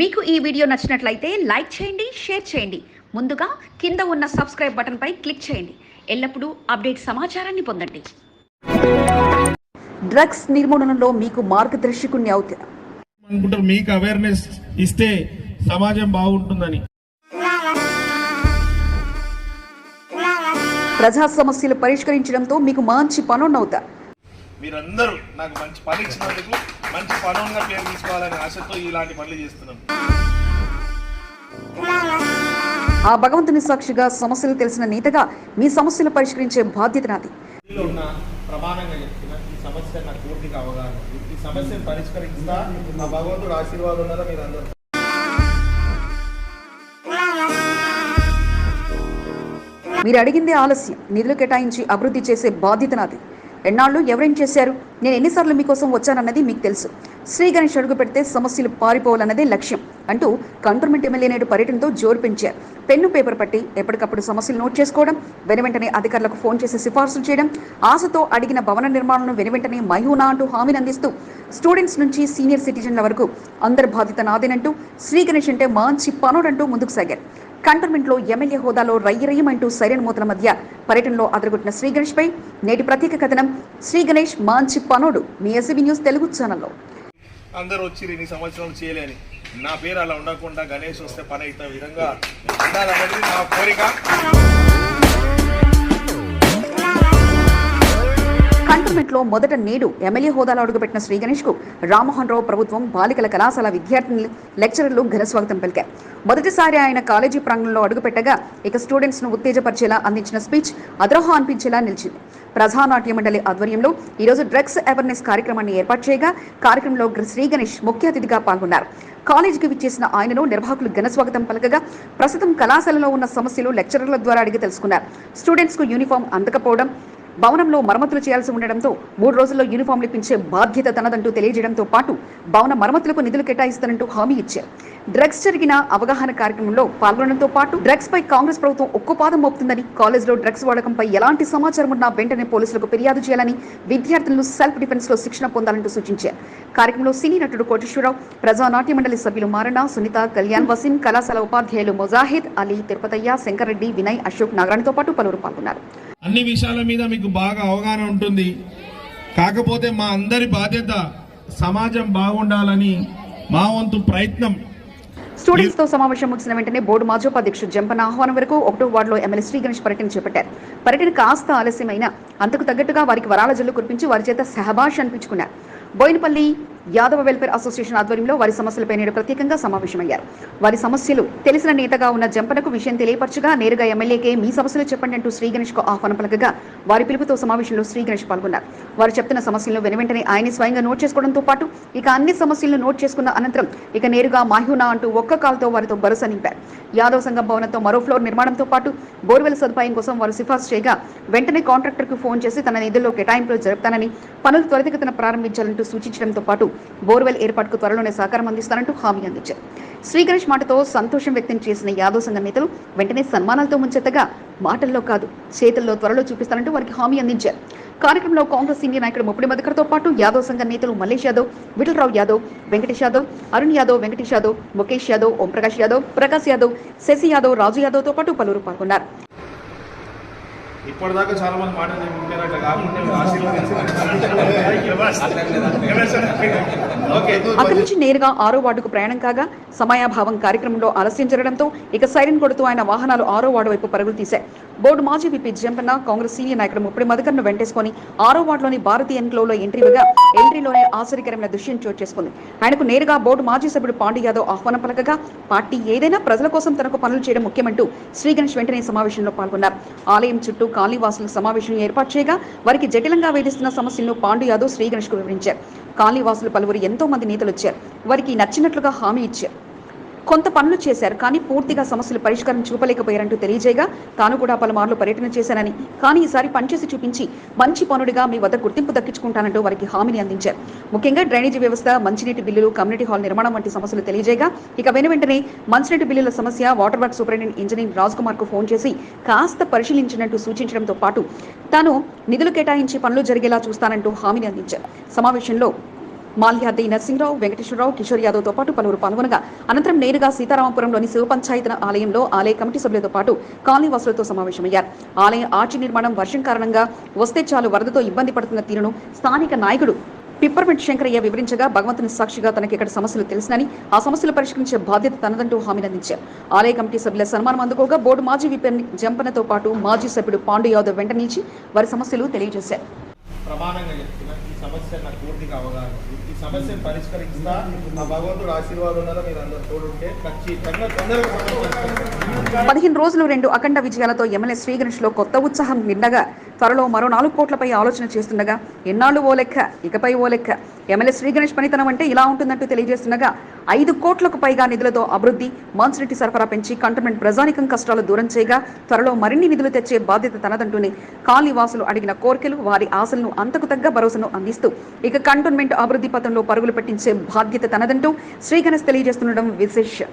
మీకు ఈ వీడియో నచ్చినట్లయితే లైక్ చేయండి షేర్ చేయండి. ముందుగా కింద ఉన్న సబ్స్క్రైబ్ బటన్పై క్లిక్ చేయండి. ఎల్లప్పుడూ అప్డేట్ సమాచారాన్ని పొందండి. డ్రగ్స్ నిర్మూలనలో మీకు మార్గదర్శకుని అవుతారు అనుకుంటారు మీకు అవేర్నెస్ ఇస్తే సమాజం బాగుంటుందని. ప్రజా సమస్యలు పరిష్కరించడంతో మీకు మంచి పనున్నవుతారు మీరందరూ నాకు మంచి పని ఇచ్చినందుకు మంచి పనుగా పేరు తీసుకోవాలనే ఆశతో ఇలాంటి పనులు చేస్తున్నాం. ఆ భగవంతుని సాక్షిగా సమస్యలు తెలిసిన నేతగా మీ సమస్యలు పరిష్కరించే బాధ్యత నాది. ప్రమాణంగా చెప్తున్నా ఈ సమస్య నాకు పూర్తిగా అవగాహన. ఈ సమస్యను పరిష్కరిస్తా ఆ భగవంతుడు ఆశీర్వాదం ఉన్నదా మీరందరూ? మీరు అడిగిందే ఆలస్యం. నిధులు కేటాయించి అభివృద్ధి చేసే బాధ్యత నాది. ఎన్నాళ్ళు ఎవరేం చేశారు? నేను ఎన్నిసార్లు మీకోసం వచ్చానన్నది మీకు తెలుసు. శ్రీ గణేష్ అడుగు పెడితే సమస్యలు పారిపోవాలన్నదే లక్ష్యం అంటూ కంటోన్మెంట్ ఎమ్మెల్యే నేడు పర్యటనతో జోరు పెంచారు. పెన్ను పేపర్ పట్టి ఎప్పటికప్పుడు సమస్యలు నోట్ చేసుకోవడం వెనువెంటనే అధికారులకు ఫోన్ చేసి సిఫార్సులు చేయడం ఆశతో అడిగిన భవన నిర్మాణాలను వెనువెంటనే మయూనా అంటూ హామీని అందిస్తూ స్టూడెంట్స్ నుంచి సీనియర్ సిటిజన్ల వరకు అందరి బాధ్యత నాదేనంటూ శ్రీ గణేష్ అంటే మంచి పనుడంటూ ముందుకు సాగారు. కంటోన్మెంట్లో ఎమ్మెల్యే హోదాలో రయ్యరయ్యమంటూ సైరన్ మూతల మధ్య పర్యటనలో అదరగొట్టిన శ్రీ గణేష్ పై నేటి ప్రత్యేక కథనం శ్రీ గణేష్ మంచి పనుడు మీ ఎస్బీ న్యూస్ తెలుగు ఛానల్లో. అందరూ వచ్చి ఇన్ని సంవత్సరాలు చేయలేని. నా పేరు అలా ఉండకుండా గణేష్ వస్తే పని అయితే విధంగా నా కోరిక. కంటోన్మెంట్లో మొదట నేడు ఎమ్మెల్యే హోదాలో అడుగుపెట్టిన శ్రీ గణేష్కు రామ్మోహన్ రావు ప్రభుత్వం బాలికల కళాశాల విద్యార్థినులు లెక్చరర్లు ఘన స్వాగతం పలికారు. మొదటిసారి ఆయన కాలేజీ ప్రాంగణంలో అడుగుపెట్టగా ఇక స్టూడెంట్స్ను ఉత్తేజపరిచేలా అందించిన స్పీచ్ అద్రోహ అనిపించేలా నిలిచింది. ప్రజానాట్య మండలి ఆధ్వర్యంలో ఈరోజు డ్రగ్స్ అవేర్నెస్ కార్యక్రమాన్ని ఏర్పాటు చేయగా కార్యక్రమంలో శ్రీ గణేష్ ముఖ్య అతిథిగా పాల్గొన్నారు. కాలేజీకి విచ్చేసిన ఆయనను నిర్వాహకులు ఘన స్వాగతం పలకగా ప్రస్తుతం కళాశాలలో ఉన్న సమస్యలు లెక్చరర్ల ద్వారా అడిగి తెలుసుకున్నారు. స్టూడెంట్స్కు యూనిఫామ్ అందకపోవడం భవనంలో మరమ్మతులు చేయాల్సి ఉండడంతో మూడు రోజుల్లో యూనిఫామ్లు ఇప్పించే బాధ్యత తనదంటూ తెలియజేయడంతో పాటు భవన మరమ్మతులకు నిధులు కేటాయిస్తానంటూ హామీ ఇచ్చారు. డ్రగ్స్ జరిగిన అవగాహన కార్యక్రమంలో పాల్గొనడంతో పాటు డ్రగ్స్ పై కాంగ్రెస్ ప్రభుత్వం ఒక్కుపాదం మోపుతుందని కాలేజీలో డ్రగ్స్ వాడకంపై ఎలాంటి సమాచారం ఉన్నా వెంటనే పోలీసులకు ఫిర్యాదు చేయాలని విద్యార్థులను సెల్ఫ్ డిఫెన్స్లో శిక్షణ పొందాలంటూ సూచించారు. కార్యక్రమంలో సినీ నటుడు కోటేశ్వరరావు ప్రజానాట్య మండలి సభ్యులు మారణ సునీత కళ్యాణ్ వసీం కళాశాల ఉపాధ్యాయులు మొజాహిద్ అలీ తిరుపతయ్య శంకర్రెడ్డి వినయ్ అశోక్ నాగరాణితో పాటు పలువురు పాల్గొన్నారు. అన్ని విషయాల మీద మీకు బాగా అవగాహన ఉంటుంది. కాకపోతే మా అందరి బాధ్యత సమాజం బాగుండాలని మా వంతు ప్రయత్నం. స్టూడెంట్స్తో సమావేశం ముగిసిన వెంటనే బోర్డు మాజోపాధ్యక్షుడు జంపన ఆహ్వానం వరకు ఒకటో వార్డులో ఎమ్మెల్యే శ్రీ గణేష్ పర్యటన చేపట్టారు. పర్యటన కాస్త ఆలస్యమైన అంతకు తగ్గట్టుగా వారికి వరాల జల్లు కురిపించి వారి చేత సహబాష్ అనిపించుకున్నారు. బోయినపల్లి యాదవ వెల్ఫేర్ అసోసియేషన్ ఆధ్వర్యంలో వారి సమస్యలపై నేడు ప్రత్యేకంగా సమావేశమయ్యారు. వారి సమస్యలు తెలిసిన నేతగా ఉన్న జంపనకు విషయం తెలియపరచగా నేరుగా ఎమ్మెల్యేకే మీ సమస్యలు చెప్పండి అంటూ శ్రీ గణేష్కు ఆహ్వానం పలకగా వారి పిలుపుతో సమావేశంలో శ్రీ గణేష్ పాల్గొన్నారు. వారు చెప్తున్న సమస్యలను వెనువెంటనే ఆయనే స్వయంగా నోట్ చేసుకోవడంతో పాటు ఇక అన్ని సమస్యలను నోట్ చేసుకున్న అనంతరం ఇక నేరుగా మాహ్యూనా అంటూ ఒక్క కాల్తో వారితో భరోసా నింపారు. యాదవ్ సంఘం భవనంతో మరో ఫ్లోర్ నిర్మాణంతో పాటు బోర్వెల్ సదుపాయం కోసం వారు సిఫార్సు చేయగా వెంటనే కాంట్రాక్టర్కు ఫోన్ చేసి తన నిధుల్లో కేటాయింపులు జరుపుతానని పనులు త్వరితగతిన ప్రారంభించాలంటూ సూచించడంతో పాటు బోర్వెల్ ఏర్పాటుకు త్వరలోనే సహకారం అందిస్తారంటూ హామీ అందించారు. శ్రీగణేష్ మాటతో సంతోషం వ్యక్తం చేసిన యాదవ్ సంఘ నేతలు వెంటనే సన్మానాలతో ముంచెత్తగా మాటల్లో కాదు చేతుల్లో త్వరలో చూపిస్తానంటూ వారికి హామీ అందించారు. కార్యక్రమంలో కాంగ్రెస్ సీనియర్ నాయకుడు ముప్పటి మధుకర్తో పాటు యాదవ్ సంఘ నేతలు మల్లేష్ యాదవ్ విఠలరావు యాదవ్ వెంకటేష్ యాదవ్ అరుణ్ యాదవ్ వెంకటేష్ యాదవ్ ముఖేష్ యాదవ్ ఓంప్రకాష్ యాదవ్ ప్రకాష్ యాదవ్ శశి యాదవ్ రాజు యాదవ్తో పాటు పలువురు పాల్గొన్నారు. ఇప్పటిదాకా చాలా మంది మాటలు చెప్పుకుంటారు అట్లా కాకుండా ఓకే. అక్కడి నుంచి నేరుగా ఆరో వార్డుకు ప్రయాణం కాగా సమయాభావం కార్యక్రమంలో ఆలస్యం జరగడంతో ఇక సైరన్ కొడుతూ ఆయన వాహనాలు ఆరో వార్డు వైపు పరుగులు తీశాయి. బోర్డు మాజీ విపి జంపన్న కాంగ్రెస్ సీనియర్ నాయకుడు ముప్పటి మధుకర్ను వెంటేసుకొని ఆరో వార్డులోని భారతీయ ఎన్క్లోలో ఎంట్రీ ఇవ్వగా ఎంట్రీలోనే ఆశ్చర్యకరమైన దృశ్యం చోటు చేసుకుంది. ఆయనకు నేరుగా బోర్డు మాజీ సభ్యుడు పాండు యాదవ్ ఆహ్వానం పలకగా పార్టీ ఏదైనా ప్రజల కోసం తనకు పనులు చేయడం ముఖ్యమంటూ శ్రీ గణేష్ వెంటనే సమావేశంలో పాల్గొన్నారు. ఆలయం చుట్టూ కాలనీవాసుల సమావేశం ఏర్పాటు చేయగా వారికి జటిలంగా వేధిస్తున్న సమస్యలను పాండు యాదవ్ శ్రీ గణేష్కు వివరించారు కాళీవాసులు పలువురు ఎంతో మంది నేతలు వచ్చారు. వారికి నచ్చినట్లుగా హామీ ఇచ్చారు. కొంత పనులు చేశారు కానీ పూర్తిగా సమస్యలు పరిష్కారం చూపలేకపోయారంటూ తెలియజేయగా తాను కూడా పలుమార్లు పర్యటన చేశానని. కానీ ఈసారి పనిచేసి చూపించి మంచి పనుడిగా మీ వద్ద గుర్తింపు దక్కించుకుంటానంటూ వారికి హామీని అందించారు. ముఖ్యంగా డ్రైనేజీ వ్యవస్థ మంచినీటి బిల్లులు కమ్యూనిటీ హాల్ నిర్మాణం వంటి సమస్యలు తెలియజేయగా ఇక వెను వెంటనే మంచినీటి బిల్లుల సమస్య water work superintendent engineer Raj కుమార్కు phone చేసి కాస్త పరిశీలించినట్టు సూచించడంతో పాటు తాను నిధులు కేటాయించి పనులు జరిగేలా చూస్తానంటూ హామీని అందించారు. సమావేశంలో మాల్యాద్రి నరసింహరావు వెంకటేశ్వరరావు కిషోర్ యాదవ్తో పాటు పలువురు పాల్గొనగా అనంతరం నేరుగా సీతారామపురంలోని శివ పంచాయతీ ఆలయంలో ఆలయ కమిటీ సభ్యులతో పాటు కాలనీవాసులతో సమావేశమయ్యారు. ఆలయ ఆర్చి నిర్మాణం వర్షం కారణంగా వస్తే చాలు వరదతో ఇబ్బంది పడుతున్న తీరును స్థానిక నాయకుడు పిప్పర్మెంట్ శంకరయ్య వివరించగా భగవంతుని సాక్షిగా తనకి ఇక్కడ సమస్యలు తెలుసునని ఆ సమస్యలు పరిష్కరించే బాధ్యత తనదంటూ హామీని అందించారు. ఆలయ కమిటీ సభ్యుల సన్మానం అందుకోగా బోర్డు మాజీ విప్ జంపనతో పాటు మాజీ సభ్యుడు పాండు యాదవ్ వెంట నిలిచి వారి సమస్యలు తెలియజేశారు. ప్రమాణంగా చెప్తున్నా ఈ సమస్య నాకు పూర్తిగా అవగాహన సమస్యను పరిష్కరిస్తా. ఆ భగవంతుడు ఆశీర్వాదం మీరు అందరూ తోడుంటే ఖచ్చితంగా తొందరగా పదిహేను రోజులు రెండు అఖండ విజయాలతో ఎమ్మెల్యే శ్రీగణేష్లో కొత్త ఉత్సాహం నిండగా త్వరలో మరో నాలుగు కోట్లపై ఆలోచన చేస్తుండగా ఎన్నాళ్ళు ఓ లెక్క ఇకపై ఓ లెక్క. ఎమ్మెల్యే శ్రీ గణేష్ పనితనం అంటే ఇలా ఉంటుందంటూ తెలియజేస్తుండగా ఐదు కోట్లకు పైగా నిధులతో అభివృద్ధి మాన్సిరెడ్డి సరఫరా పెంచి కంటోన్మెంట్ ప్రజానికం కష్టాలు దూరం చేయగా త్వరలో మరిన్ని నిధులు తెచ్చే బాధ్యత తనదంటూనే కాలనీవాసులు అడిగిన కోరికలు వారి ఆశలను అంతకు తగ్గ భరోసాను అందిస్తూ ఇక కంటోన్మెంట్ అభివృద్ధి పథంలో పరుగులు పెట్టించే బాధ్యత తనదంటూ శ్రీగణస్ తెలియజేస్తుండడం విశేషం.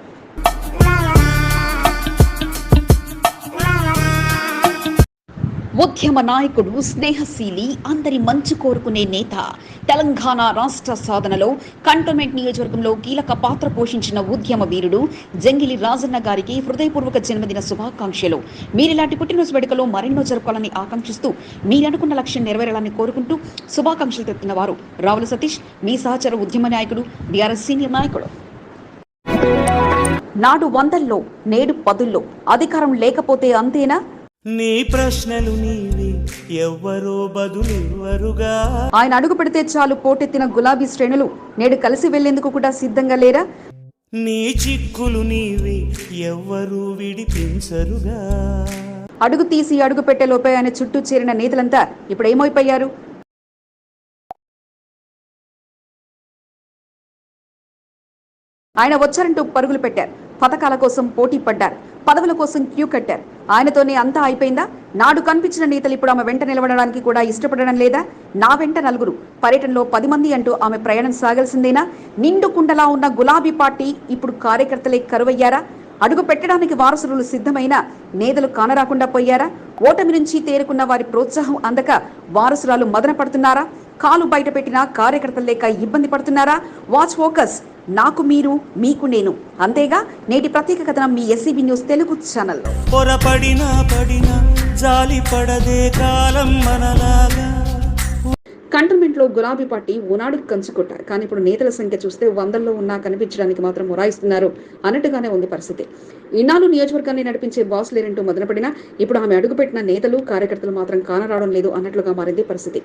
ఉద్యమ నాయకుడు స్నేహశీలి అందరి మంచి కోరుకునే నేత. తెలంగాణ రాష్ట్ర సాధనలో కంటోన్మెంట్ నియోజకవర్గంలో కీలక పాత్ర పోషించిన ఉద్యమ వీరుడు జంగిలి రాజన్న గారికి హృదయపూర్వక జన్మదిన శుభాకాంక్షలు. మీరిలాంటి పుట్టినరోజు వేడుకలో మరెన్నో జరుపుకోవాలని ఆకాంక్షిస్తూ మీరనుకున్న లక్ష్యం నెరవేరాలని కోరుకుంటూ శుభాకాంక్షలు తెలుపుతున్న వారు రావుల సతీష్ మీ సహచర ఉద్యమ నాయకుడు బీఆర్ఎస్ సీనియర్ నాయకుడు. నాడు వందల్లో నేడు పదుల్లో. అధికారం లేకపోతే అంతేనా? నీ ప్రశ్నలు నీవి ఎవ్వరో బదులెవ్వరుగా. ఆయన అడుగు పెడితే చాలు పోటెత్తిన గులాబీ శ్రేణులు. నేడు కలిసి వెళ్ళేందుకు కూడా సిద్ధంగా లేరా? నీ చిక్కులు నీవి ఎవ్వరూ విడిపించరుగా. అడుగు తీసి అడుగు పెట్టే లోపే ఆయన చుట్టూ చేరిన నేతలంతా ఇప్పుడు ఏమైపోయారు? ఆయన వచ్చారంటూ పరుగులు పెట్టారు. పథకాల కోసం పోటీ పడ్డారు. పదవుల కోసం క్యూ కట్టారు. ఆయనతోనే అంతా అయిపోయిందా? నాడు కనిపించిన నేతలు ఇప్పుడు ఆమె వెంట నిలబడడానికి కూడా ఇష్టపడడం లేదా? నా వెంట నలుగురు. పర్యటనలో పది మంది అంటూ ఆమె ప్రయాణం సాగాల్సిందేనా? నిండు కుండలా ఉన్న గులాబీ పార్టీ ఇప్పుడు కార్యకర్తలే కరువయ్యారా? అడుగు పెట్టడానికి వారసులు సిద్ధమైన? నేతలు కానరాకుండా పోయారా? ఓటమి నుంచి తేరుకున్న వారి ప్రోత్సాహం అందక వారసురాలు మదన పడుతున్నారా? కాలు బయట పెట్టిన కార్యకర్తలు లేక ఇబ్బంది పడుతున్నారా? వాచ్ ఫోకస్ నాకు మీరు మీకు నేను. అంతేగా నేటి ప్రత్యేక కథనం మీ ఎస్సీబీ న్యూస్ తెలుగు ఛానల్లో పొరపడినా పడినా జాలి పడదే కాలం మనలాగా. కంటోన్మెంట్లో గులాబీ పార్టీ ఓనాడు కంచుకొట్ట కానీ ఇప్పుడు నేతల సంఖ్య చూస్తే వందల్లో ఉన్నా కనిపించడానికి మాత్రం మొరాయిస్తున్నారు అన్నట్టుగానే ఉంది పరిస్థితి. ఇన్నాళ్ళు నియోజకవర్గాన్ని నడిపించే బాస్ లేరంటూ మొదలుపడినా ఇప్పుడు ఆమె అడుగుపెట్టిన నేతలు కార్యకర్తలు మాత్రం కానరావడం లేదు అన్నట్లుగా మారింది పరిస్థితి.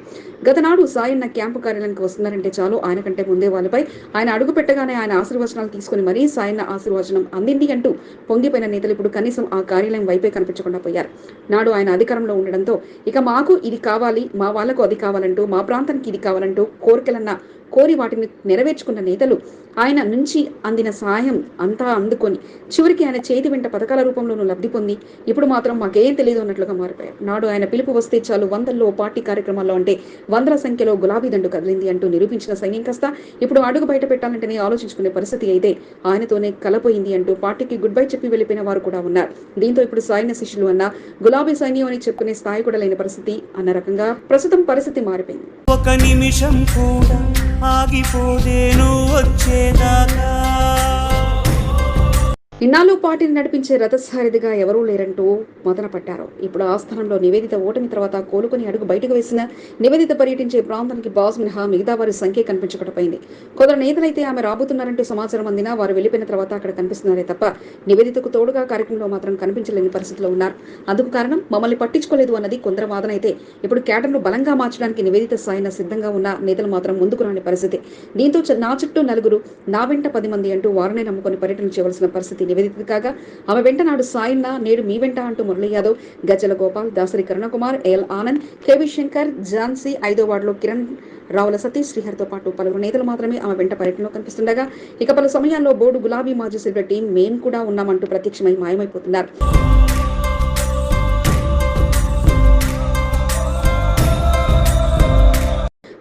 గతనాడు సాయన్న క్యాంపు కార్యాలయానికి వస్తున్నారంటే చాలు ఆయన కంటే ముందే వాళ్ళపై ఆయన అడుగు పెట్టగానే ఆయన ఆశీర్వచనాలు తీసుకుని మరీ సాయన్న ఆశీర్వచనం అందింది అంటూ పొంగిపోయిన నేతలు ఇప్పుడు కనీసం ఆ కార్యాలయం వైపే కనిపించకుండా పోయారు. నాడు ఆయన అధికారంలో ఉండడంతో ఇక మాకు ఇది కావాలి మా వాళ్ళకు అది కావాలంటూ మా ప్రాంతానికి ఇది కావాలంటూ కోరికలన్న కోరి వాటిని నెరవేర్చుకున్న నేతలు ఆయన నుంచి అందిన సహాయం అంతా అందుకొని చివరికి ఆయన చేతి వెంట పథకాల రూపంలోనూ లబ్ధి పొంది ఇప్పుడు మాత్రం మాకేం తెలియదు అన్నట్లుగా మారిపోయారు. నాడు ఆయన పిలుపు వస్తే చాలు వందల్లో పార్టీ కార్యక్రమాల్లో అంటే వందల సంఖ్యలో గులాబీ దండు కదిలింది అంటూ నిరూపించిన సైన్యం కాస్త ఇప్పుడు అడుగు బయట పెట్టాలంటేనే ఆలోచించుకునే పరిస్థితి అయితే ఆయనతోనే కలపోయింది అంటూ పార్టీకి గుడ్ బై చెప్పి వెళ్ళిపోయిన వారు కూడా ఉన్నారు. దీంతో ఇప్పుడు సైన్య శిష్యులు అన్న గులాబీ సైన్యం అని చెప్పుకునే స్థాయి కూడా లేని పరిస్థితి అన్న రకంగా ప్రస్తుతం పరిస్థితి మారిపోయింది. ఒక నిమిషం కూడా ఆగిపోదేను వచ్చేదాకా? ఇన్నాళ్ళు పార్టీని నడిపించే రథసారిదిగా ఎవరూ లేరంటూ మొదన పట్టారు. ఇప్పుడు ఆ స్థానంలో నివేదిత ఓటమి తర్వాత కోలుకొని అడుగు బయటకు వేసిన నివేదిత పర్యటించే ప్రాంతానికి బాస్ మినహా మిగతా వారి సంఖ్య కనిపించకపోయింది. కొందరు నేతలైతే ఆమె రాబోతున్నారంటూ సమాచారం అందినా వారు వెళ్ళిపోయిన తర్వాత అక్కడ కనిపిస్తున్నారే తప్ప నివేదితకు తోడుగా కార్యక్రమంలో మాత్రం కనిపించలేని పరిస్థితిలో ఉన్నారు. అందుకు కారణం మమ్మల్ని పట్టించుకోలేదు అన్నది కొందరు వాదన అయితే ఇప్పుడు కేటర్ను బలంగా మార్చడానికి నివేదిత సాయన సిద్ధంగా ఉన్న నేతలు మాత్రం ముందుకు రాని పరిస్థితి. దీంతో నా చుట్టూ నలుగురు నా వెంట పది మంది అంటూ వారినే నమ్ముకొని పర్యటన చేయవలసిన పరిస్థితి నివేదిత కాగా ఆమె వెంట నాడు సాయిన్న నేడు మీ వెంట అంటూ మురళీ యాదవ్ గజల గోపాల్ దాసరి కరుణకుమార్ ఎల్ ఆనంద్ కేవి శంకర్ ఝాన్సీ ఐదో వార్డులో కిరణ్ రావుల సతీష్ శ్రీహరితో పాటు పలువురు నేతలు మాత్రమే ఆమె వెంట పర్యటనలో కనిపిస్తుండగా ఇక పలు సమయాల్లో బోర్డు గులాబీ మాజీ సిల్వర్ టీం మేం కూడా ఉన్నామంటూ ప్రత్యక్షమై మాయమైపోతున్నారు.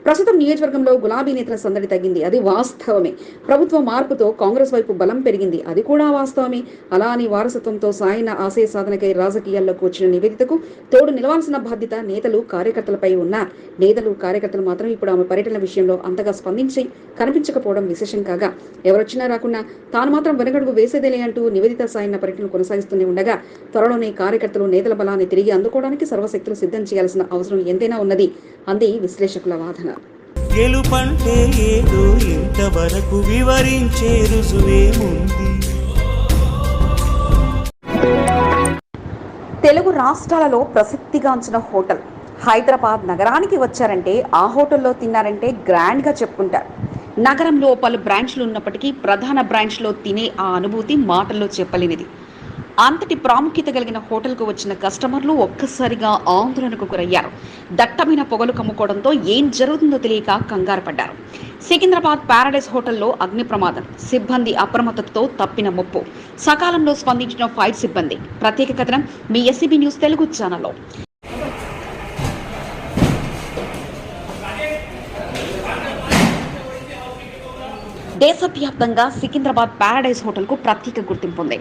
ప్రస్తుతం నియోజకవర్గంలో గులాబీ నేతల సందడి తగ్గింది. అది వాస్తవమే. ప్రభుత్వ మార్పుతో కాంగ్రెస్ వైపు బలం పెరిగింది. అది కూడా వాస్తవమే. అలా అని వారసత్వంతో సాయన ఆశయ సాధనకై రాజకీయాల్లోకి వచ్చిన నివేదితకు తోడు నిలవాల్సిన బాధ్యత నేతలు కార్యకర్తలపై ఉన్న నేతలు కార్యకర్తలు మాత్రం ఇప్పుడు ఆమె పర్యటన విషయంలో అంతగా స్పందించి కనిపించకపోవడం విశేషం కాగా ఎవరొచ్చినా రాకున్నా తాను మాత్రం వెనకడుగు వేసేదేలే అంటూ నివేదిత సాయన పర్యటన కొనసాగిస్తూనే ఉండగా త్వరలోనే కార్యకర్తలు నేతల బలాన్ని తిరిగి అందుకోవడానికి సర్వశక్తులు సిద్ధం చేయాల్సిన అవసరం ఎంతైనా ఉన్నది. అంది విశ్లేషకుల వాదన. గెలుపంటే ఏదో ఇంతవరకు వివరించే రుజువేముంది తెలుగు రాష్ట్రాలలో ప్రసిద్ధిగాంచిన హోటల్ హైదరాబాద్ నగరానికి వచ్చారంటే ఆ హోటల్లో తిన్నారంటే గ్రాండ్గా చెప్పుకుంటారు. నగరంలో పలు బ్రాంచ్లు ఉన్నప్పటికీ ప్రధాన బ్రాంచ్లో తినే ఆ అనుభూతి మాటల్లో చెప్పలేనిది. అంతటి ప్రాముఖ్యత కలిగిన హోటల్కు వచ్చిన కస్టమర్లు ఒక్కసారిగా ఆందోళనకు గురయ్యారు. దట్టమైన పొగలు కమ్ముకోవడంతో ఏం జరుగుతుందో తెలియక కంగారు పడ్డారు. సికింద్రాబాద్ ప్యారడైస్ హోటల్లో అగ్ని ప్రమాదం సిబ్బంది అప్రమత్తతతో తప్పిన ముప్పు. సకాలంలో స్పందించిన ఫైర్ సిబ్బంది. ప్రత్యేక కథనం మీ ఎస్సీబీ న్యూస్ తెలుగు ఛానల్లో. దేశవ్యాప్తంగా సికింద్రాబాద్ ప్యారడైజ్ హోటల్కు ప్రత్యేక గుర్తింపు ఉంది.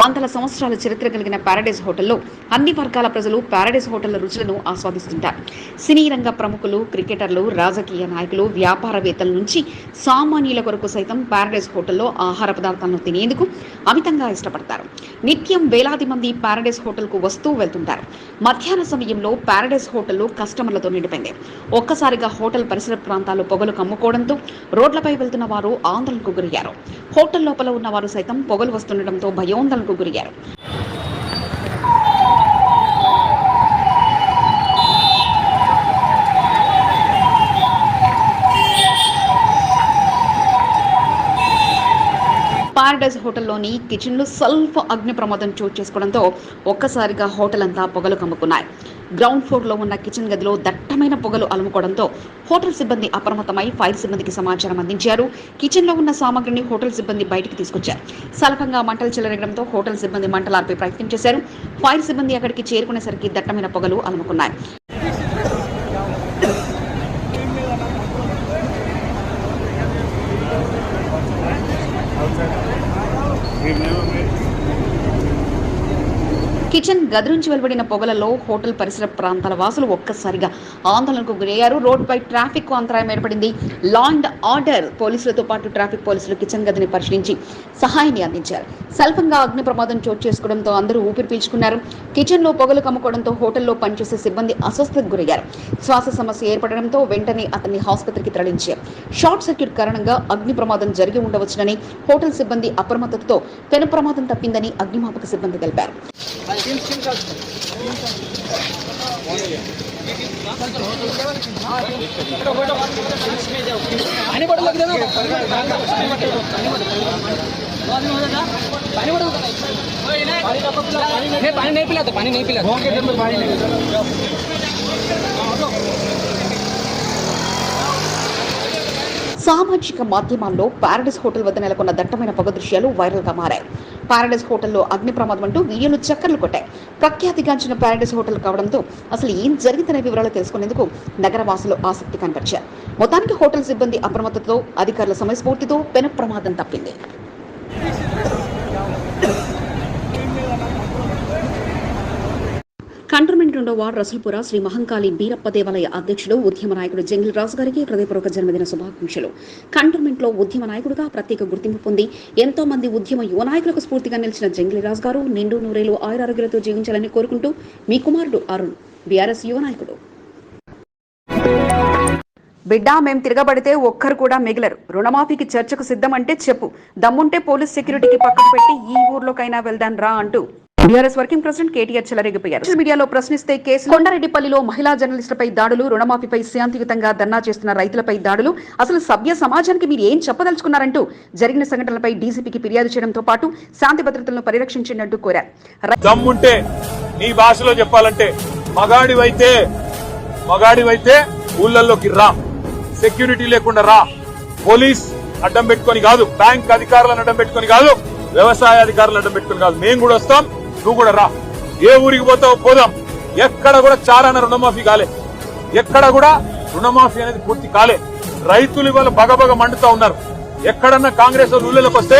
వందల సంవత్సరాల చరిత్ర కలిగిన ప్యారడైజ్ హోటల్లో అన్ని వర్గాల ప్రజలు ప్యారడైజ్ హోటళ్ళ రుచులను ఆస్వాదిస్తుంటారు. సినీ రంగ ప్రముఖులు క్రికెటర్లు రాజకీయ నాయకులు వ్యాపారవేత్తల నుంచి సామాన్యుల కొరకు సైతం ప్యారడైజ్ హోటల్లో ఆహార పదార్థాలను తినేందుకు అమితంగా ఇష్టపడతారు. నిత్యం వేలాది మంది ప్యారడైజ్ హోటల్కు వస్తూ వెళ్తుంటారు. మధ్యాహ్న సమయంలో ప్యారడైజ్ హోటల్లో కస్టమర్లతో నిండిపోయింది. ఒక్కసారిగా హోటల్ పరిసర ప్రాంతాలు పొగలు కమ్ముకోవడంతో రోడ్లపై వెళ్తున్న వారు భయాందోళనకు గురయ్యారు. హోటల్ లోపల ఉన్న వారు సైతం పొగలు వస్తుండటంతో భయోందోళనకు గురయ్యారు. పారడైజ్ హోటల్లోని కిచెన్లో సల్ఫ్ అగ్ని ప్రమాదం చోటు చేసుకోవడంతో ఒక్కసారిగా హోటల్ అంతా పొగలు కమ్ముకున్నాయి. గ్రౌండ్ ఫ్లోర్లో ఉన్న కిచెన్ గదిలో దట్టమైన పొగలు అలుముకోవడంతో హోటల్ సిబ్బంది అప్రమత్తమై ఫైర్ సిబ్బందికి సమాచారం అందించారు. కిచెన్లో ఉన్న సామాగ్రిని హోటల్ సిబ్బంది బయటికి తీసుకొచ్చారు. సలభంగా మంటలు చెలరగడంతో హోటల్ సిబ్బంది మంటలార్పే ప్రయత్నం చేశారు. ఫైర్ సిబ్బంది అక్కడికి చేరుకునేసరికి దట్టమైన పొగలు అలుముకున్నాయి. కిచెన్ గది నుంచి వెలువడిన పొగలలో హోటల్ పరిసర ప్రాంతాల వాసులు ఒక్కసారిగా ఆందోళనకు గురయ్యారు. రోడ్డుపై ట్రాఫిక్ అంతరాయం ఏర్పడింది. లా అండ్ ఆర్డర్ పోలీసులతో పాటు ట్రాఫిక్ పోలీసులు కిచెన్ గదిని పరిశీలించి సహాయాన్ని అందించారు. స్వల్పంగా అగ్ని ప్రమాదం చోటు చేసుకోవడంతో అందరూ ఊపిరి పీల్చుకున్నారు. కిచెన్లో పొగలు కమ్ముకోవడంతో హోటల్లో పనిచేసే సిబ్బంది అస్వస్థతకు గురయ్యారు. శ్వాస సమస్య ఏర్పడడంతో వెంటనే అతన్ని ఆసుపత్రికి తరలించారు. షార్ట్ సర్క్యూట్ కారణంగా అగ్ని ప్రమాదం జరిగి ఉండవచ్చునని హోటల్ సిబ్బంది అప్రమత్తతో పెను ప్రమాదం తప్పిందని అగ్నిమాపక సిబ్బంది తెలిపారు. पानी बॉटल लग देना पानी बॉटल पानी नहीं नहीं पिलाता पानी नहीं। पिलाता సామాజిక మాధ్యమాల్లో పారడైస్ హోటల్ వద్ద నెలకొన్న దట్టమైన పొగ దృశ్యాలు వైరల్గా మారాయి. పారడైస్ హోటల్లో అగ్ని ప్రమాదం అంటూ వీడియోలు చక్కర్లు కొట్టాయి. ప్రఖ్యాతిగాంచిన పారడైస్ హోటల్ కావడంతో అసలు ఏం జరిగిందనే వివరాలు తెలుసుకునేందుకు నగరవాసులు ఆసక్తి కనపరిచారు. మొత్తానికి హోటల్ సిబ్బంది అప్రమత్తతో అధికారుల సమయస్ఫూర్తితో పెను ప్రమాదం తప్పింది. కంటోన్మెంట్ రెండో వార్డు రసల్పుర శ్రీ మహంకాళి బీరప్ప దేవాలయ అధ్యక్షుడు ఉద్యమ నాయకుడు జంగిల్ రాజు గారికి హృదయపూర్వక జన్మదిన శుభాకాంక్షలు. కంటోన్మెంట్లో ఉద్యమ నాయకుడిగా ప్రత్యేక గుర్తింపు పొంది ఎంతో మంది ఉద్యమ యువ నాయకులకు స్ఫూర్తిగా నిలిచిన జంగిల్ రాజు గారు నిండు నూరేలు ఆయురారోగ్యాలతో జీవించాలని కోరుకుంటూ మీ కుమారుడు అరుణ్ బీఆర్ఎస్ యువ నాయకుడు. బిడ్డ మేం తిరగబడితే ఒక్కరు కూడా మిగిలరు. రుణమాఫీకి చర్చకు సిద్ధమంటే చెప్పు. దమ్ముంటే పోలీస్ సెక్యూరిటీకి పక్కకు పెట్టి ఈ ఊర్లోకైనా వెళ్దాం రా అంటూ బీఆర్ఎస్ వర్కింగ్ ప్రెసిడెంట్ కేటీఆర్ చెలరేగిపోయారు. సోషల్ మీడియాలో ప్రశ్నిస్తే కేసు కొండారెడ్డిపల్లిలో మహిళా జర్నలిస్టులపై దాడులు రుణమాఫీపై శాంతియుతంగా ధర్నా చేస్తున్న రైతులపై దాడులు. అసలు సభ్య సమాజానికి మీరు ఏం చెప్పదలుచుకున్నారంటూ జరిగిన సంఘటనలపై డీసీపీకి ఫిర్యాదు చేయడంతో పాటు శాంతి భద్రతలను పరిరక్షించినట్టు కోరారు. దమ్ముంటే నీ భాషలో చెప్పాలంటే మగాడివైతే మగాడివైతే ఊళ్ళల్లోకి రా. సెక్యూరిటీ లేకుండా రా. పోలీస్ అడ్డం పెట్టుకొని కాదు బ్యాంక్ అధికారులను అడ్డం పెట్టుకొని కాదు వ్యవసాయ అధికారులను అడ్డం పెట్టుకొని కాదు. మేము కూడా వస్తాం నువ్వు కూడా రా. ఏ ఊరికి పోతావు పోదాం. ఎక్కడ కూడా చారాన రుణమాఫీ కాలే. ఎక్కడ కూడా రుణమాఫీ అనేది పూర్తి కాలే. రైతులు ఇవాళ బగబగ మండుతా ఉన్నారు. ఎక్కడన్నా కాంగ్రెస్ వాళ్ళు ఊళ్ళలోకి వస్తే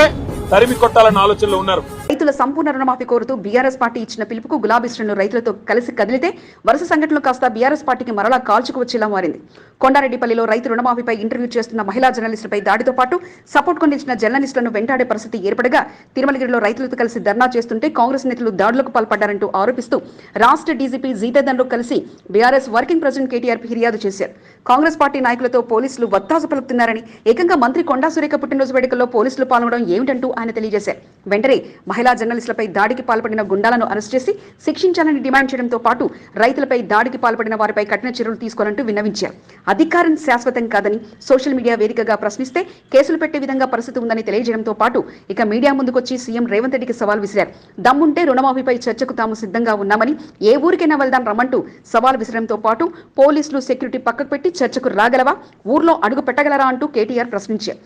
తరిమి కొట్టాలన్న ఆలోచనలో ఉన్నారు. రైతుల సంపూర్ణ రుణమాఫీ కోరుతూ బీఆర్ఎస్ పార్టీ ఇచ్చిన పిలుపుకు గులాబీ శ్రేణులు రైతులతో కలిసి కదిలితే వరుస సంఘటనలు కాస్త బీఆర్ఎస్ పార్టీకి మరలా కాల్చుకు వచ్చేలా మారింది. కొండారెడ్డిపల్లిలో రైతు రుణమాఫీపై ఇంటర్వ్యూ చేస్తున్న మహిళా జర్నలిస్టులపై దాడితో పాటు సపోర్ట్ కొందించిన జర్నలిస్టులను వెంటాడే పరిస్థితి ఏర్పడగా తిరుమలగిరిలో రైతులతో కలిసి ధర్నా చేస్తుంటే కాంగ్రెస్ నేతలు దాడులకు పాల్పడ్డారంటూ ఆరోపిస్తూ రాష్ట్ర డీజీపీ జీతేందర్లు కలిసి బీఆర్ఎస్ వర్కింగ్ ప్రెసిడెంట్ కేటీఆర్ ఫిర్యాదు చేశారు. కాంగ్రెస్ పార్టీ నాయకులతో పోలీసులు వత్తాసు పలుకుతున్నారని ఏకంగా మంత్రి కొండా సురేఖ పుట్టినరోజు వేడుకల్లో పోలీసులు పాల్గొనడం ఏమిటంటూ ఆయన తెలియజేశారు. వెంటనే మహిళా జర్నలిస్టులపై దాడికి పాల్పడిన గుండాలను అరెస్ట్ చేసి శిక్షించాలని డిమాండ్ చేయడంతో పాటు రైతులపై దాడికి పాల్పడిన వారిపై కఠిన చర్యలు తీసుకోవాలంటూ విన్నవించారు. అధికారం శాశ్వతం కాదని సోషల్ మీడియా వేదికగా ప్రశ్నిస్తే కేసులు పెట్టే విధంగా పరిస్థితి ఉందని తెలియజేయడంతో పాటు ఇక మీడియా ముందుకొచ్చి సీఎం రేవంత్ రెడ్డికి సవాల్ విసిరారు. దమ్ముంటే రుణమాఫీపై చర్చకు తాము సిద్ధంగా ఉన్నామని ఏ ఊరికైనా వెళ్దాం రమ్మంటూ సవాల్ విసిరడంతో పాటు పోలీసులు సెక్యూరిటీ పక్కకు పెట్టి చర్చకు రాగలవా? ఊర్లో అడుగు పెట్టగలరా అంటూ కేటీఆర్ ప్రశ్నించారు.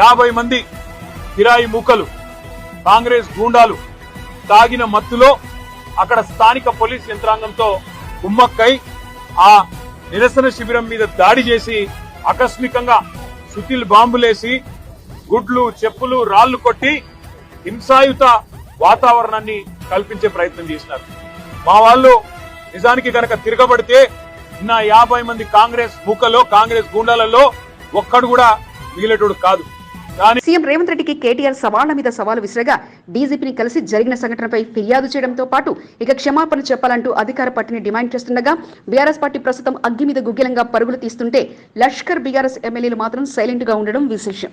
యాభై మంది కిరాయి మూకలు కాంగ్రెస్ గూండాలు తాగిన మత్తులో అక్కడ స్థానిక పోలీస్ యంత్రాంగంతో ఉమ్మక్కై ఆ నిరసన శిబిరం మీద దాడి చేసి ఆకస్మికంగా సుతిల్ బాంబులేసి గుడ్లు చెప్పులు రాళ్ళు కొట్టి హింసాయుత వాతావరణాన్ని కల్పించే ప్రయత్నం చేసినారు. మా వాళ్ళు నిజానికి గనక తిరగబడితే నా యాభై మంది కాంగ్రెస్ మూకలో కాంగ్రెస్ గుండాలలో ఒక్కడు కూడా మిగిలేటోడు కాదు. సీఎం రేవంత్ రెడ్డికి కేటీఆర్ సవాళ్ళ మీద సవాలు విసిరగా డీజీపీని కలిసి జరిగిన సంఘటనపై ఫిర్యాదు చేయడంతో పాటు ఇక క్షమాపణ చెప్పాలంటూ అధికార పార్టీని డిమాండ్ చేస్తుండగా బీఆర్ఎస్ పార్టీ ప్రస్తుతం అగ్గి మీద గుగ్గిలంగా పరుగులు తీస్తుంటే లష్కర్ బీఆర్ఎస్ ఎమ్మెల్యేలు మాత్రం సైలెంట్గా ఉండడం విశేషం.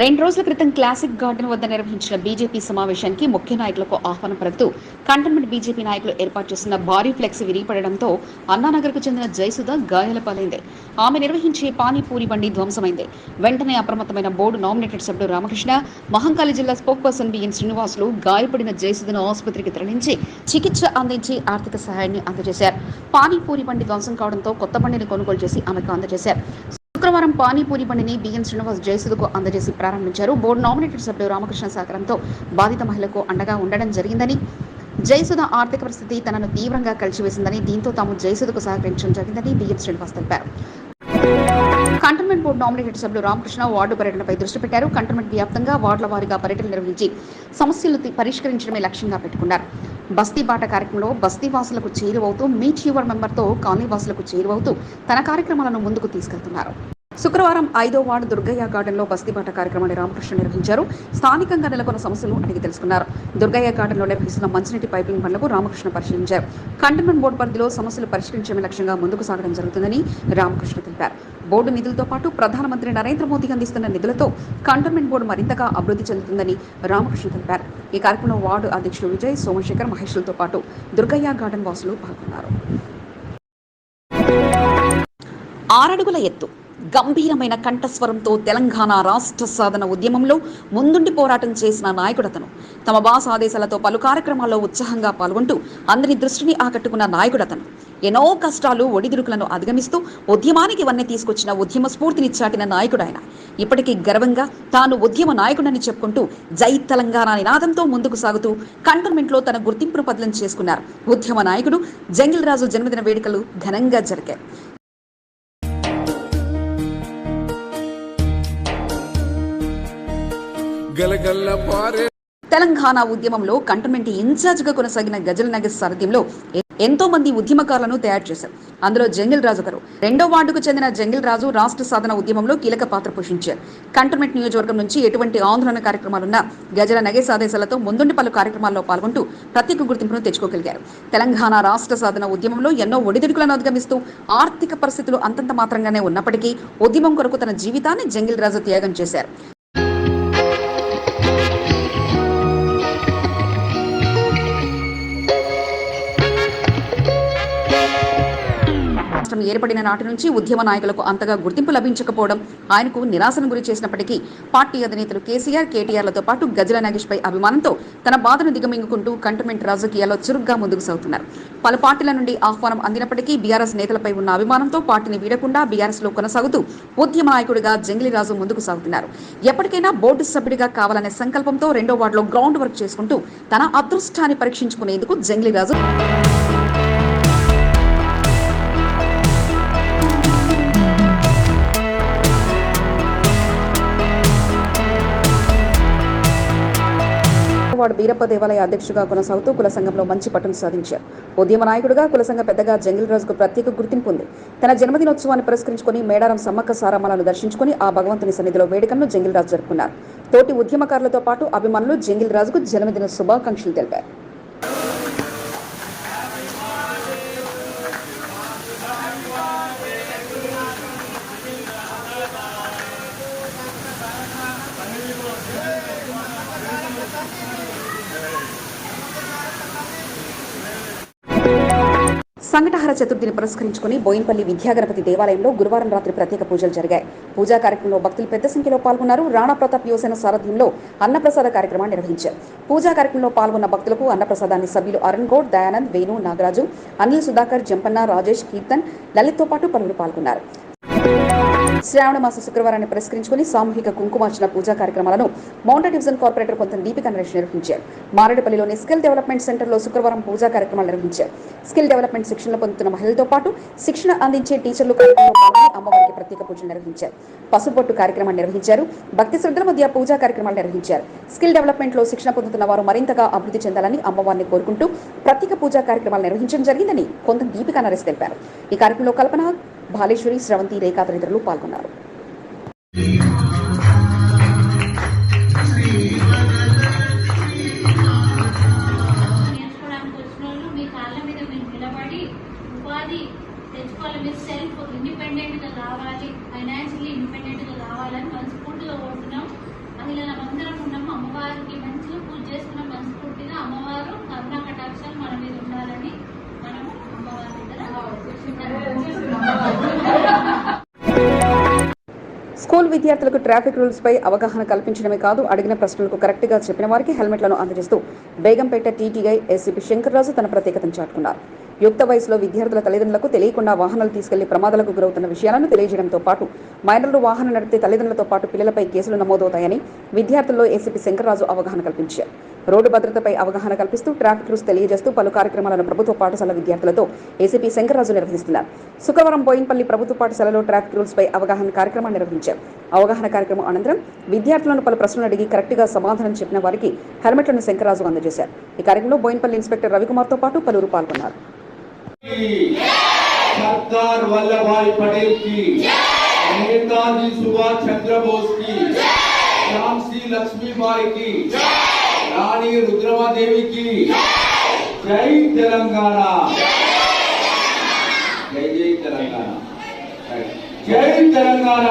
రెండు రోజుల క్రితం క్లాసిక్ గార్డెన్ వద్ద నిర్వహించిన బీజేపీ సమావేశానికి ముఖ్య నాయకులకు ఆహ్వానం పలుకుతూ కంటోన్మెంట్ బీజేపీ నాయకులు ఏర్పాటు చేసిన భారీ ఫ్లెక్స్ విరిగిపడడంతో అన్నానగర్కు చెందిన జయసుధ గాయాల పాలైంది. ఆమె నిర్వహించే పానీపూరి బండి ధ్వంసమైంది. వెంటనే అప్రమత్తమైన బోర్డు నామినేటెడ్ సభ్యుడు రామకృష్ణ మహంకాళి జిల్లా స్పోక్ పర్సన్ బిఎన్ శ్రీనివాసులు గాయపడిన జయసుధను ఆసుపత్రికి తరలించి చికిత్స అందించి ఆర్థిక సహాయాన్ని అందజేశారు. పానీపూరి బండి ధ్వంసం కావడంతో కొత్త బండిని కొనుగోలు చేసి ఆమెకు అందజేశారు. శుక్రవారం పానీపూరి బండిని బిఎన్ శ్రీనివాస్ జయసుధకు అందజేసి ప్రారంభించారు. బోర్డు నామినేటెడ్ సభ్యుడు రామకృష్ణ సహకారంతో బాధిత మహిళకు అండగా ఉండడం జరిగిందని జయసుధ ఆర్థిక పరిస్థితి తనను తీవ్రంగా కలిసివేసిందని దీంతో తాము జయసుధకు సహకరించడం జరిగిందని బిఎన్ శ్రీనివాస్ తెలిపారు. కంటోన్మెంట్ బోర్డు నామినేటెడ్ సభ్యులు రామకృష్ణ వార్డు పర్యటనపై దృష్టి పెట్టారు. కంటోన్మెంట్ వ్యాప్తంగా వార్డుల వారీగా పర్యటన నిర్వహించి సమస్యలు పరిష్కరించడమే లక్ష్యంగా పెట్టుకున్నారు. బస్తీ బాట కార్యక్రమంలో బస్తీ వాసులకు చేరువవుతూ మీట్ యువర్ మెంబర్తో కాలనీ వాసులకు చేరువవుతూ తన కార్యక్రమాలను ముందుకు తీసుకెళ్తున్నారు. శుక్రవారం ఐదో వార్డు దుర్గయ్య గార్డెన్లో బస్తీబాట కార్యక్రమాన్ని రామకృష్ణ నిర్వహించారు. స్థానికంగా నెలకొన్న సమస్యలను అడిగి తెలుసుకున్నారు. దుర్గయ్య గార్డెన్లో నిర్వహిస్తున్న మంచినీటి పైపింగ్ పనులకు రామకృష్ణ పరిశీలించారు. కంటైన్మెంట్ బోర్డు పరిధిలో సమస్యలు పరిష్కరించే లక్ష్యంగా ముందుకు సాగడం జరుగుతుందని రామకృష్ణ తెలిపారు. బోర్డు నిధులతో పాటు ప్రధానమంత్రి నరేంద్ర మోదీ అందిస్తున్న నిధులతో కంటైన్మెంట్ బోర్డు మరింతగా అభివృద్ధి చెందుతుందని రామకృష్ణ తెలిపారు. ఈ కార్యక్రమంలో వార్డు అధ్యక్షుడు విజయ్ సోమశేఖర్ మహేష్లతో పాటు దుర్గయ్య గార్డెన్ వాసులు పాల్గొన్నారు. ఆరడుగుల ఎత్తు. గంభీరమైన కంఠస్వరంతో తెలంగాణ రాష్ట్ర సాధన ఉద్యమంలో ముందుండి పోరాటం చేసిన నాయకుడతను. తమ బాస్ ఆదేశాలతో పలు కార్యక్రమాల్లో ఉత్సాహంగా పాల్గొంటూ అందరి దృష్టిని ఆకట్టుకున్న నాయకుడతను. ఎన్నో కష్టాలు ఒడిదుడుకులను అధిగమిస్తూ ఉద్యమానికి వన్నె తీసుకొచ్చిన ఉద్యమ స్ఫూర్తిని చాటిన నాయకుడు ఆయన ఇప్పటికీ గర్వంగా తాను ఉద్యమ నాయకుడని చెప్పుకుంటూ జై తెలంగాణ నినాదంతో ముందుకు సాగుతూ కంటోన్మెంట్లో తన గుర్తింపును పదలం చేసుకున్నారు. ఉద్యమ నాయకుడు జంగిల్ రాజు జన్మదిన వేడుకలు ఘనంగా జరిగాయి. గలగల్ల పారే. తెలంగాణ ఉద్యమంలో కంటోన్మెంట్ ఇన్ఛార్జ్గా కొనసాగిన గజలనగర్ సారథ్యంలో ఎంతో మంది ఉద్యమకారులను తయారు చేశారు. అందులో జంగిల్ రాజు గారు రెండో వార్డుకు చెందిన జంగిల్ రాజు రాష్ట్ర సాధన ఉద్యమంలో కీలక పాత్ర పోషించారు. కంటోన్మెంట్ నియోజకవర్గం నుంచి ఎటువంటి ఆందోళన కార్యక్రమాలున్నా గజల నగేశ ఆదేశాలతో ముందుండి పలు కార్యక్రమాల్లో పాల్గొంటూ ప్రత్యేక గుర్తింపును తెచ్చుకోగలిగారు. తెలంగాణ రాష్ట్ర సాధన ఉద్యమంలో ఎన్నో ఒడిదుడుకులను అధిగమిస్తూ ఆర్థిక పరిస్థితులు అంతంత మాత్రంగానే ఉన్నప్పటికీ ఉద్యమం కొరకు తన జీవితాన్ని జంగిల్ రాజు త్యాగం చేశారు. రాష్ట్రం ఏర్పడిన నాటి నుంచి ఉద్యమ నాయకులకు అంతగా గుర్తింపు లభించకపోవడం ఆయనకు నిరాశను గురి చేసినప్పటికీ పార్టీ అధినేతలు కేసీఆర్ కేటీఆర్లతో పాటు గజల నాగేష్ పై అభిమానంతో తన బాధను దిగమింగుకుంటూ కంటోన్మెంట్ రాజకీయాల్లో చురుగ్గా ముందుకు సాగుతున్నారు. పలు పార్టీల నుండి ఆహ్వానం అందినప్పటికీ బీఆర్ఎస్ నేతలపై ఉన్న అభిమానంతో పార్టీని వీడకుండా బీఆర్ఎస్లో కొనసాగుతూ ఉద్యమ నాయకుడిగా జంగిలి రాజు ముందుకు సాగుతున్నారు. ఎప్పటికైనా బోర్డు సభ్యుడిగా కావాలనే సంకల్పంతో రెండో వార్డులో గ్రౌండ్ వర్క్ చేసుకుంటూ తన అదృష్టాన్ని పరీక్షించుకునేందుకు జంగిలి విజయవాడ బీరప్ప దేవాలయ అధ్యక్షుడిగా కొనసాగుతూ కుల సంఘంలో మంచి పట్టును సాధించారు. ఉద్యమ నాయకుడిగా కుల సంఘ పెద్దగా జంగిల్ రాజుకు ప్రత్యేక గుర్తింపు ఉంది. తన జన్మదినోత్సవాన్ని పురస్కరించుకుని మేడారం సమ్మక్క సారామలను దర్శించుకుని ఆ భగవంతుని సన్నిధిలో వేడుకలను జంగిల్ రాజు జరుపుకున్నారు. తోటి ఉద్యమకారులతో పాటు అభిమానులు జంగిల్ రాజుకు జన్మదిన శుభాకాంక్షలు తెలిపారు. సంకటహర చతుర్థిని పురస్కరించుకుని బోయిన్పల్లి విద్యాగణపతి దేవాలయంలో గురువారం రాత్రి ప్రత్యేక పూజలు జరిగాయి. పూజా కార్యక్రమంలో భక్తులు పెద్ద సంఖ్యలో పాల్గొన్నారు. రాణా ప్రతాప్ యువసేన సారథ్యంలో అన్నప్రసాద కార్యక్రమాన్ని నిర్వహించారు. పూజా కార్యక్రమంలో పాల్గొన్న భక్తులకు అన్నప్రసాదాన్ని సభ్యులు అరుణ్ గౌడ్ దయానంద్ వేణు నాగరాజు అనిల్ సుధాకర్ జంపన్న రాజేష్ కీర్తన్ లలిత్తో పాటు పలువురు పాల్గొన్నారు. శ్రావణ మాస శుక్రవారాన్ని పురస్కరించుకుని సామూహిక కుంకుమార్చన పూజా కార్యక్రమాలను మౌంటా డివిజన్ కార్పొరేటర్ కొంత దీపిక నరేష్ నిర్వహించారు. మారేడుపల్లిలోని స్కిల్ డెవలప్మెంట్ సెంటర్లో శుక్రవారం పూజా కార్యక్రమాలు నిర్వహించారు. స్కిల్ డెవలప్మెంట్ శిక్షణ పొందుతున్న మహిళలతో పాటు శిక్షణ అందించే టీచర్లు కార్యక్రమంలో పాల్గొని అమ్మవారికి ప్రత్యేక పూజలు నిర్వహించారు. పసుపొట్టు కార్యక్రమాన్ని నిర్వహించారు. భక్తి శ్రద్ధల మధ్య పూజా కార్యక్రమాలు నిర్వహించారు. స్కిల్ డెవలప్మెంట్లో శిక్షణ పొందుతున్న వారు మరింతగా అభివృద్ధి చెందాలని అమ్మవారిని కోరుకుంటూ ప్రత్యేక పూజా కార్యక్రమాలు నిర్వహించడం జరిగిందని కొంత దీపిక నరేష్ తెలిపారు. ఈ కార్యక్రమంలో కల్పన భాలేశ్వరి స్రవంతి రేఖా తదితరులు పాల్గొన్నారు. విద్యార్థులకు ట్రాఫిక్ రూల్స్ పై అవగాహన కల్పించడమే కాదు అడిగిన ప్రశ్నలకు కరెక్ట్గా చెప్పిన వారికి హెల్మెట్లను అందజేస్తూ బేగంపేట టీటీఐ ఏసీపీ శంకర్రాజు తన ప్రత్యేకతను చాటుకున్నారు. యుక్త వయసులో విద్యార్థుల తల్లిదండ్రులకు తెలియకుండా వాహనాలు తీసుకెళ్ళి ప్రమాదాలకు గురవుతున్న విషయాలను తెలియజేయడంతో పాటు మైనర్లు వాహనం నడిపితే తల్లిదండ్రులతో పాటు పిల్లలపై కేసులు నమోదవుతాయని విద్యార్థుల్లో ఏసీపీ శంకర్రాజు అవగాహన కల్పించారు. రోడ్డు భద్రతపై అవగాహన కల్పిస్తూ ట్రాఫిక్ రూల్స్ తెలియజేస్తూ పలు కార్యక్రమాలను ప్రభుత్వ పాఠశాల విద్యార్థులతో ఏసీపీ శంకర్రాజు నిర్వహిస్తున్నారు శుక్రవారం బోయిన్పల్లి ప్రభుత్వ పాఠశాలలో ట్రాఫిక్ రూల్స్ పై అవగాహన కార్యక్రమాన్ని నిర్వహించారు అవగాహన కార్యక్రమం అనంతరం విద్యార్థులను పలు ప్రశ్నలు అడిగి కరెక్ట్ గా సమాధానం చెప్పిన వారికి హెల్మెట్లను శంకర్రాజు అందజేశారు ఈ కార్యక్రమంలో బోయిన్పల్లి ఇన్స్పెక్టర్ రవికుమార్తో పాటు పలువురు పాల్గొన్నారు सरदार वल्लभ भाई पटेल की नेताजी सुभाष चंद्र बोस की झांसी लक्ष्मी बाई की రాణి రుద్రమాదేవికి. జై తెలంగాణ. జై జై తెలంగాణ. జై తెలంగాణ.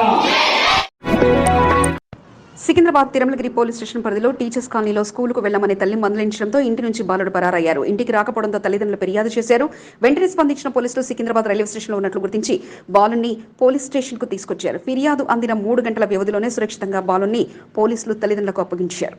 సికింద్రాబాద్ తిరుమలగిరి పోలీస్ స్టేషన్ పరిధిలో టీచర్స్ కాలనీలో స్కూలుకు వెళ్ళమని తల్లి మందలించడంతో ఇంటి నుంచి బాలుడు పరారయ్యారు. ఇంటికి రాకపోవడంతో తల్లిదండ్రులు ఫిర్యాదు చేశారు. వెంటనే స్పందించిన పోలీసులు సికింద్రాబాద్ రైల్వే స్టేషన్లో ఉన్నట్లు గుర్తించి బాలుని పోలీస్ స్టేషన్కు తీసుకొచ్చారు. ఫిర్యాదు అందిన మూడు గంటల వ్యవధిలోనే సురక్షితంగా బాలుని పోలీసులు తల్లిదండ్రులకు అప్పగించారు.